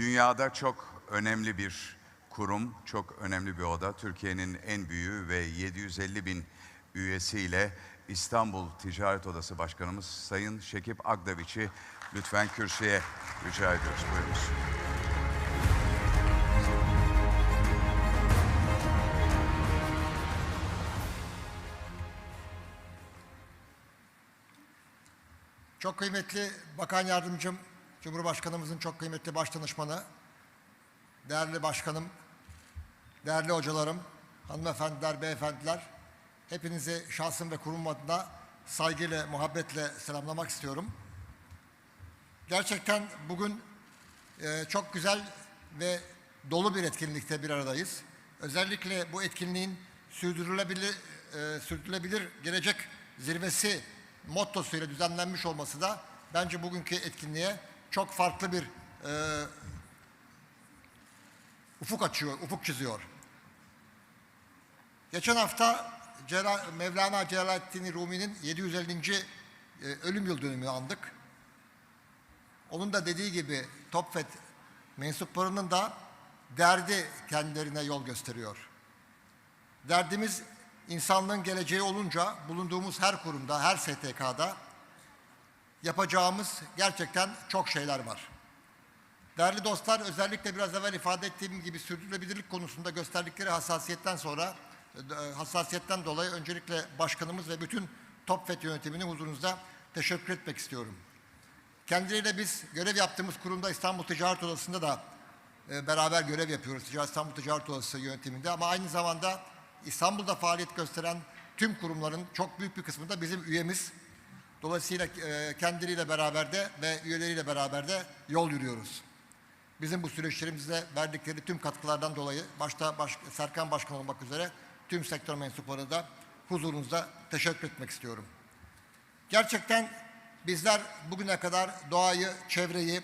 Dünyada çok önemli bir kurum, çok önemli bir oda. Türkiye'nin en büyüğü ve 750 bin üyesiyle İstanbul Ticaret Odası Başkanımız Sayın Şekip Agdaviç'i lütfen kürsüye rica ediyoruz. Buyurunuz. Çok kıymetli Bakan Yardımcım, Cumhurbaşkanımızın çok kıymetli başdanışmanı, değerli başkanım, değerli hocalarım, hanımefendiler, beyefendiler, hepinizi şahsım ve kurum adına saygıyla, muhabbetle selamlamak istiyorum. Gerçekten bugün e, çok güzel ve dolu bir etkinlikte bir aradayız. Özellikle bu etkinliğin sürdürülebilir, e, sürdürülebilir gelecek zirvesi mottosuyla düzenlenmiş olması da bence bugünkü etkinliğe çok farklı bir e, ufuk açıyor, ufuk çiziyor. Geçen hafta Celal, Mevlana Celaleddin Rumi'nin 750. e, ölüm yıl dönümünü andık. Onun da dediği gibi Topfet mensuplarının da derdi kendilerine yol gösteriyor. Derdimiz insanlığın geleceği olunca bulunduğumuz her kurumda, her STK'da yapacağımız gerçekten çok şeyler var. Değerli dostlar, özellikle biraz evvel ifade ettiğim gibi sürdürülebilirlik konusunda gösterdikleri hassasiyetten sonra, e, hassasiyetten dolayı öncelikle başkanımız ve bütün Topfet yönetiminin huzurunuzda teşekkür etmek istiyorum. Kendileriyle biz görev yaptığımız kurumda İstanbul Ticaret Odası'nda da e, beraber görev yapıyoruz. Ticaret İstanbul Ticaret Odası yönetiminde ama aynı zamanda İstanbul'da faaliyet gösteren tüm kurumların çok büyük bir kısmı da bizim üyemiz. Dolayısıyla e, kendileriyle beraber de ve üyeleriyle beraber de yol yürüyoruz. Bizim bu süreçlerimizde verdikleri tüm katkılardan dolayı başta baş, Serkan Başkan olmak üzere tüm sektör mensupları da huzurunuzda teşekkür etmek istiyorum. Gerçekten bizler bugüne kadar doğayı, çevreyi,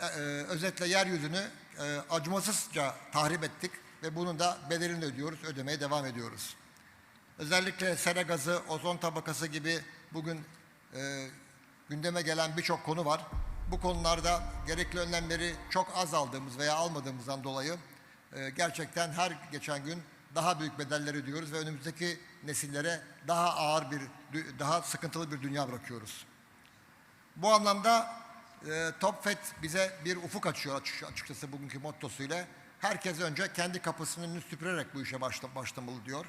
e, e, özetle yeryüzünü e, acımasızca tahrip ettik ve bunun da bedelini ödüyoruz, ödemeye devam ediyoruz. Özellikle sera gazı, ozon tabakası gibi bugün e, gündeme gelen birçok konu var. Bu konularda gerekli önlemleri çok az aldığımız veya almadığımızdan dolayı e, gerçekten her geçen gün daha büyük bedeller ödüyoruz ve önümüzdeki nesillere daha ağır bir, daha sıkıntılı bir dünya bırakıyoruz. Bu anlamda e, Topfet bize bir ufuk açıyor açık- açıkçası bugünkü mottosuyla. Herkes önce kendi kapısının önünü süpürerek bu işe başla, başlamalı diyor.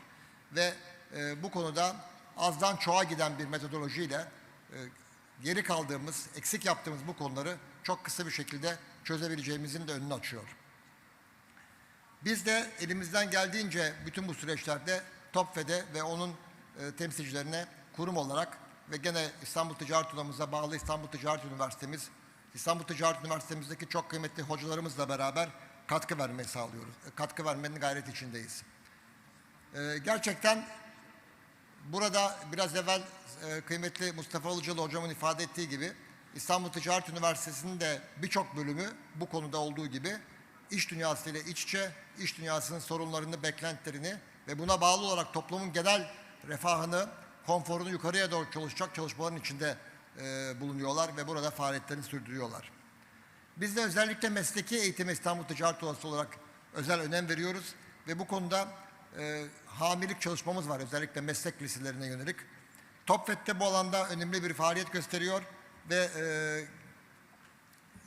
Ve e, bu konuda azdan çoğa giden bir metodolojiyle geri kaldığımız, eksik yaptığımız bu konuları çok kısa bir şekilde çözebileceğimizin de önünü açıyor. Biz de elimizden geldiğince bütün bu süreçlerde TOPFE'de ve onun e, temsilcilerine kurum olarak ve gene İstanbul Ticaret Odamıza bağlı İstanbul Ticaret Üniversitemiz, İstanbul Ticaret Üniversitemizdeki çok kıymetli hocalarımızla beraber katkı vermeyi sağlıyoruz. E, Katkı vermenin gayret içindeyiz. E, gerçekten Burada biraz evvel e, kıymetli Mustafa Ilıcalı hocamın ifade ettiği gibi İstanbul Ticaret Üniversitesi'nin de birçok bölümü bu konuda olduğu gibi iş dünyasıyla iç içe, iş dünyasının sorunlarını, beklentilerini ve buna bağlı olarak toplumun genel refahını, konforunu yukarıya doğru çalışacak çalışmaların içinde e, bulunuyorlar ve burada faaliyetlerini sürdürüyorlar. Biz de özellikle mesleki eğitime İstanbul Ticaret Odası olarak özel önem veriyoruz ve bu konuda e, hamilik çalışmamız var özellikle meslek liselerine yönelik. Topfet'te bu alanda önemli bir faaliyet gösteriyor ve e,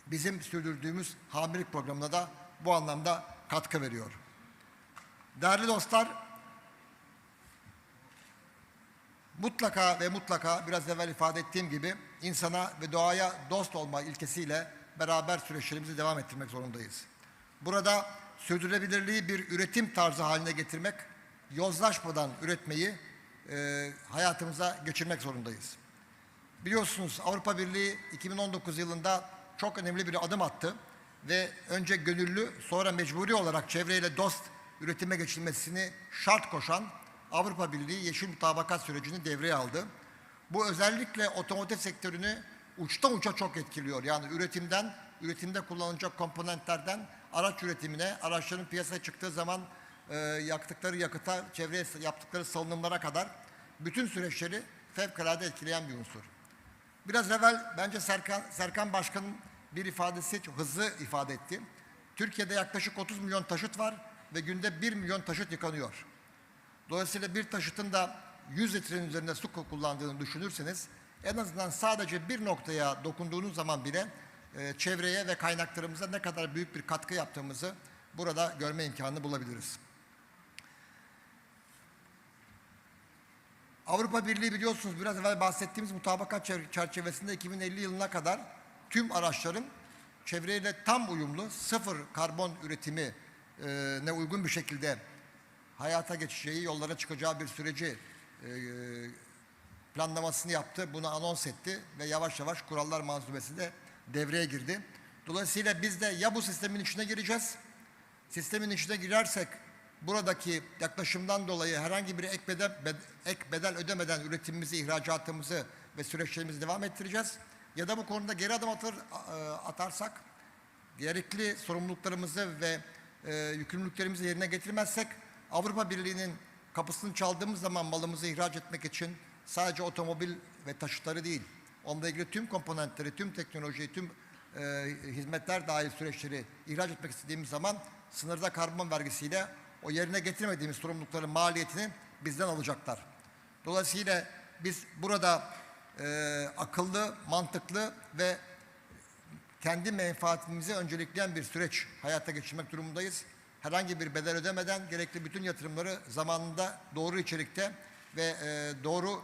bizim sürdürdüğümüz hamilik programına da bu anlamda katkı veriyor. Değerli dostlar, mutlaka ve mutlaka biraz evvel ifade ettiğim gibi insana ve doğaya dost olma ilkesiyle beraber süreçlerimizi devam ettirmek zorundayız. Burada sürdürülebilirliği bir üretim tarzı haline getirmek, yozlaşmadan üretmeyi e, hayatımıza geçirmek zorundayız. Biliyorsunuz Avrupa Birliği 2019 yılında çok önemli bir adım attı ve önce gönüllü sonra mecburi olarak çevreyle dost üretime geçilmesini şart koşan Avrupa Birliği yeşil mutabakat sürecini devreye aldı. Bu özellikle otomotiv sektörünü uçtan uça çok etkiliyor. Yani üretimden, üretimde kullanılacak komponentlerden araç üretimine, araçların piyasaya çıktığı zaman e, yaktıkları yakıta, çevreye yaptıkları salınımlara kadar bütün süreçleri fevkalade etkileyen bir unsur. Biraz evvel bence Serkan, Serkan Başkan'ın bir ifadesi hızlı ifade etti. Türkiye'de yaklaşık 30 milyon taşıt var ve günde 1 milyon taşıt yıkanıyor. Dolayısıyla bir taşıtın da 100 litrenin üzerinde su kullandığını düşünürseniz en azından sadece bir noktaya dokunduğunuz zaman bile çevreye ve kaynaklarımıza ne kadar büyük bir katkı yaptığımızı burada görme imkanı bulabiliriz. Avrupa Birliği biliyorsunuz biraz evvel bahsettiğimiz mutabakat çer- çerçevesinde 2050 yılına kadar tüm araçların çevreyle tam uyumlu sıfır karbon üretimi e, ne uygun bir şekilde hayata geçeceği, yollara çıkacağı bir süreci e, planlamasını yaptı. Bunu anons etti ve yavaş yavaş kurallar manzumesi de devreye girdi. Dolayısıyla biz de ya bu sistemin içine gireceğiz, sistemin içine girersek buradaki yaklaşımdan dolayı herhangi bir ek bedel, bed- ek bedel ödemeden üretimimizi, ihracatımızı ve süreçlerimizi devam ettireceğiz. Ya da bu konuda geri adım atır, e, atarsak gerekli sorumluluklarımızı ve e, yükümlülüklerimizi yerine getirmezsek Avrupa Birliği'nin kapısını çaldığımız zaman malımızı ihraç etmek için sadece otomobil ve taşıtları değil, onunla ilgili tüm komponentleri, tüm teknolojiyi, tüm e, hizmetler dahil süreçleri ihraç etmek istediğimiz zaman sınırda karbon vergisiyle o yerine getirmediğimiz sorumlulukların maliyetini bizden alacaklar. Dolayısıyla biz burada e, akıllı, mantıklı ve kendi menfaatimizi öncelikleyen bir süreç hayata geçirmek durumundayız. Herhangi bir bedel ödemeden gerekli bütün yatırımları zamanında doğru içerikte ve e, doğru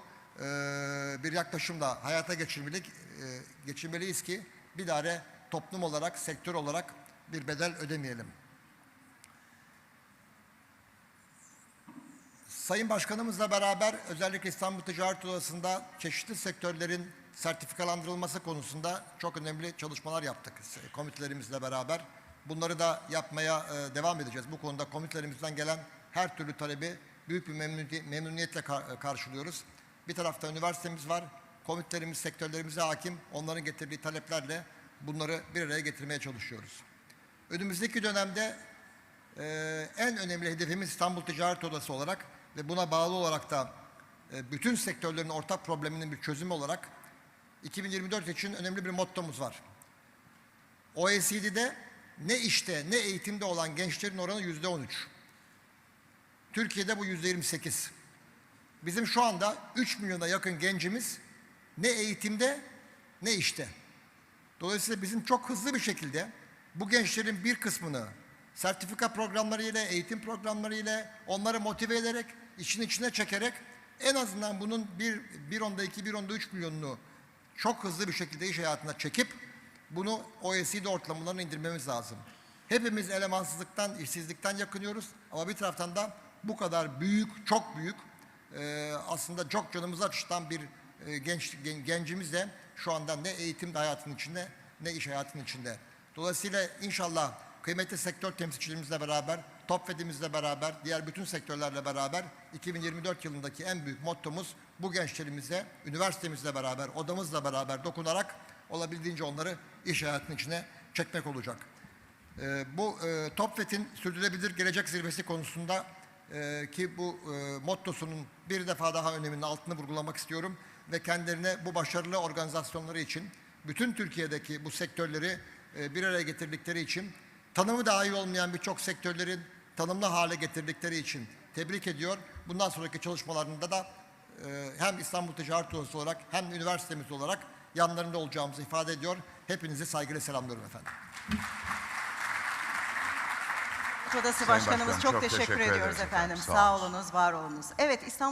bir yaklaşımla hayata geçirmeli, e, geçirmeliyiz ki bir daha toplum olarak, sektör olarak bir bedel ödemeyelim. Sayın Başkanımızla beraber özellikle İstanbul Ticaret Odası'nda çeşitli sektörlerin sertifikalandırılması konusunda çok önemli çalışmalar yaptık komitelerimizle beraber. Bunları da yapmaya e, devam edeceğiz. Bu konuda komitelerimizden gelen her türlü talebi büyük bir memnuni- memnuniyetle kar- karşılıyoruz. Bir tarafta üniversitemiz var. Komitlerimiz sektörlerimize hakim. Onların getirdiği taleplerle bunları bir araya getirmeye çalışıyoruz. Önümüzdeki dönemde ee, en önemli hedefimiz İstanbul Ticaret Odası olarak ve buna bağlı olarak da e, bütün sektörlerin ortak probleminin bir çözümü olarak 2024 için önemli bir mottomuz var. OECD'de ne işte ne eğitimde olan gençlerin oranı yüzde 13. Türkiye'de bu yüzde 28. Bizim şu anda 3 milyona yakın gencimiz ne eğitimde ne işte. Dolayısıyla bizim çok hızlı bir şekilde bu gençlerin bir kısmını sertifika programları ile, eğitim programları ile onları motive ederek, için içine çekerek en azından bunun bir, bir onda iki, bir onda üç milyonunu çok hızlı bir şekilde iş hayatına çekip bunu OECD ortalamalarına indirmemiz lazım. Hepimiz elemansızlıktan, işsizlikten yakınıyoruz ama bir taraftan da bu kadar büyük, çok büyük e, aslında çok canımızı açıştan bir e, genç gen- gencimiz de şu anda ne eğitim hayatının içinde ne iş hayatının içinde. Dolayısıyla inşallah kıymetli sektör temsilcilerimizle beraber, TOPFED'imizle beraber, diğer bütün sektörlerle beraber 2024 yılındaki en büyük mottomuz bu gençlerimize, üniversitemizle beraber, odamızla beraber dokunarak olabildiğince onları iş hayatının içine çekmek olacak. Ee, bu e, TOPFET'in sürdürülebilir gelecek zirvesi konusunda e, ki bu e, mottosunun bir defa daha öneminin altını vurgulamak istiyorum ve kendilerine bu başarılı organizasyonları için bütün Türkiye'deki bu sektörleri e, bir araya getirdikleri için tanımı dahi olmayan birçok sektörlerin tanımlı hale getirdikleri için tebrik ediyor. Bundan sonraki çalışmalarında da e, hem İstanbul Ticaret Odası olarak hem üniversitemiz olarak yanlarında olacağımızı ifade ediyor. Hepinizi saygıyla selamlıyorum efendim. Odası Sayın Başkanımız Başkanım, çok, çok teşekkür, teşekkür ediyoruz efendim. efendim. Sağ Sağ olun. olunuz, var olunuz. Evet İstanbul